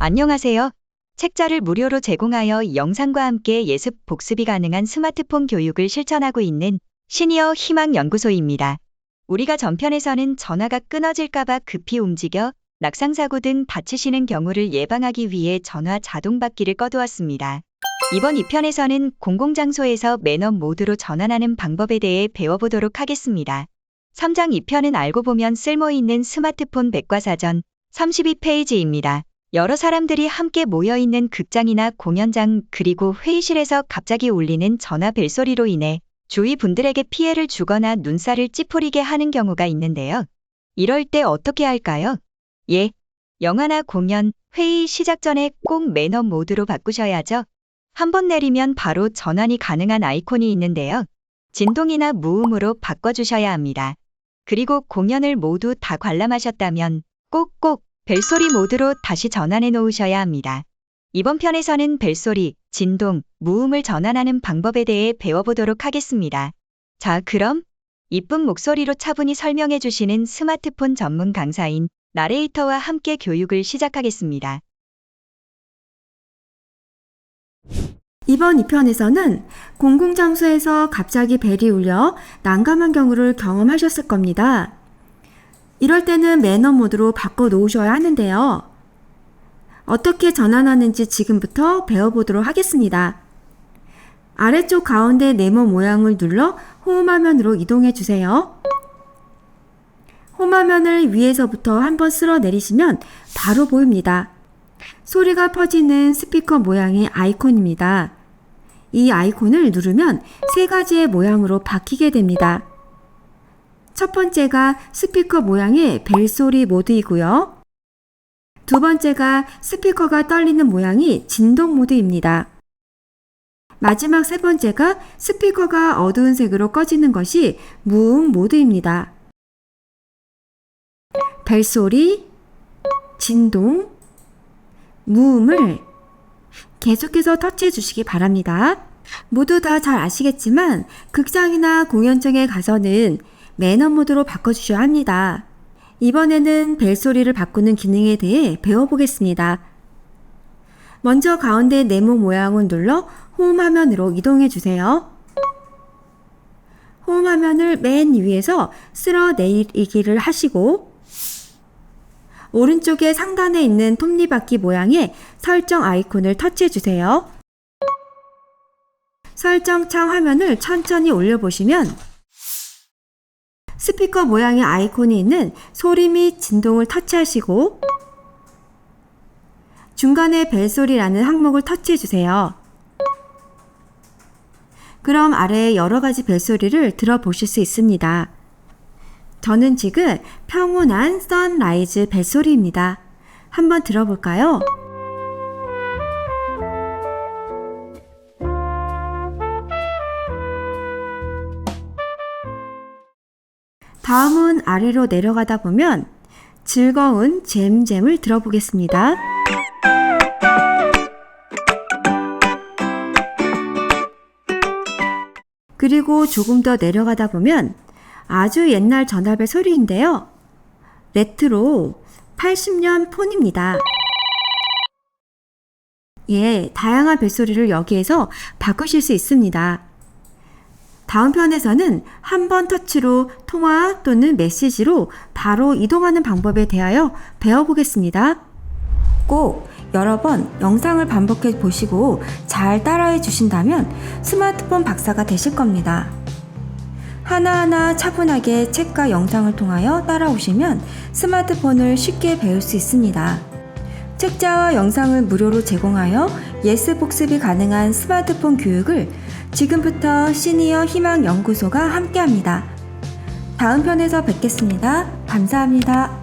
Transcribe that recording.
안녕하세요. 책자를 무료로 제공하여 영상과 함께 예습 복습이 가능한 스마트폰 교육을 실천하고 있는 시니어 희망 연구소입니다. 우리가 전편에서는 전화가 끊어질까봐 급히 움직여 낙상사고 등 다치시는 경우를 예방하기 위해 전화 자동 받기를 꺼두었습니다. 이번 2편에서는 공공장소에서 매너 모드로 전환하는 방법에 대해 배워보도록 하겠습니다. 3장 2편은 알고 보면 쓸모 있는 스마트폰 백과사전 32페이지입니다. 여러 사람들이 함께 모여 있는 극장이나 공연장 그리고 회의실에서 갑자기 울리는 전화 벨소리로 인해 주위 분들에게 피해를 주거나 눈살을 찌푸리게 하는 경우가 있는데요. 이럴 때 어떻게 할까요? 예. 영화나 공연, 회의 시작 전에 꼭 매너 모드로 바꾸셔야죠. 한 번 내리면 바로 전환이 가능한 아이콘이 있는데요. 진동이나 무음으로 바꿔주셔야 합니다. 그리고 공연을 모두 다 관람하셨다면 꼭꼭 벨소리 모드로 다시 전환해 놓으셔야 합니다. 이번 편에서는 벨소리, 진동, 무음을 전환하는 방법에 대해 배워보도록 하겠습니다. 자, 그럼 이쁜 목소리로 차분히 설명해 주시는 스마트폰 전문 강사인 나레이터와 함께 교육을 시작하겠습니다. 이번 2편에서는 공공장소에서 갑자기 벨이 울려 난감한 경우를 경험하셨을 겁니다. 이럴 때는 매너 모드로 바꿔 놓으셔야 하는데요. 어떻게 전환하는지 지금부터 배워보도록 하겠습니다. 아래쪽 가운데 네모 모양을 눌러 홈화면으로 이동해 주세요. 홈화면을 위에서부터 한번 쓸어 내리시면 바로 보입니다. 소리가 퍼지는 스피커 모양의 아이콘입니다. 이 아이콘을 누르면 세 가지의 모양으로 바뀌게 됩니다. 첫 번째가 스피커 모양의 벨소리 모드이고요. 두 번째가 스피커가 떨리는 모양이 진동 모드입니다. 마지막 세 번째가 스피커가 어두운 색으로 꺼지는 것이 무음 모드입니다. 벨소리, 진동, 무음을 계속해서 터치해 주시기 바랍니다. 모두 다 잘 아시겠지만 극장이나 공연장에 가서는 매너 모드로 바꿔주셔야 합니다. 이번에는 벨소리를 바꾸는 기능에 대해 배워보겠습니다. 먼저 가운데 네모 모양을 눌러 홈 화면으로 이동해 주세요. 홈 화면을 맨 위에서 쓸어 내리기를 하시고 오른쪽에 상단에 있는 톱니바퀴 모양의 설정 아이콘을 터치해 주세요. 설정 창 화면을 천천히 올려보시면 스피커 모양의 아이콘이 있는 소리 및 진동을 터치하시고 중간에 벨소리라는 항목을 터치해 주세요. 그럼 아래에 여러 가지 벨소리를 들어보실 수 있습니다. 저는 지금 평온한 선라이즈 벨소리입니다. 한번 들어볼까요? 다음은 아래로 내려가다 보면 즐거운 잼잼을 들어보겠습니다. 그리고 조금 더 내려가다 보면 아주 옛날 전화벨 소리인데요. 레트로 80년 폰입니다. 예, 다양한 벨소리를 여기에서 바꾸실 수 있습니다. 다음 편에서는 한 번 터치로 통화 또는 메시지로 바로 이동하는 방법에 대하여 배워보겠습니다. 꼭 여러 번 영상을 반복해 보시고 잘 따라해 주신다면 스마트폰 박사가 되실 겁니다. 하나하나 차분하게 책과 영상을 통하여 따라오시면 스마트폰을 쉽게 배울 수 있습니다. 책자와 영상을 무료로 제공하여 예스 복습이 가능한 스마트폰 교육을 지금부터 시니어 희망 연구소가 함께합니다. 다음 편에서 뵙겠습니다. 감사합니다.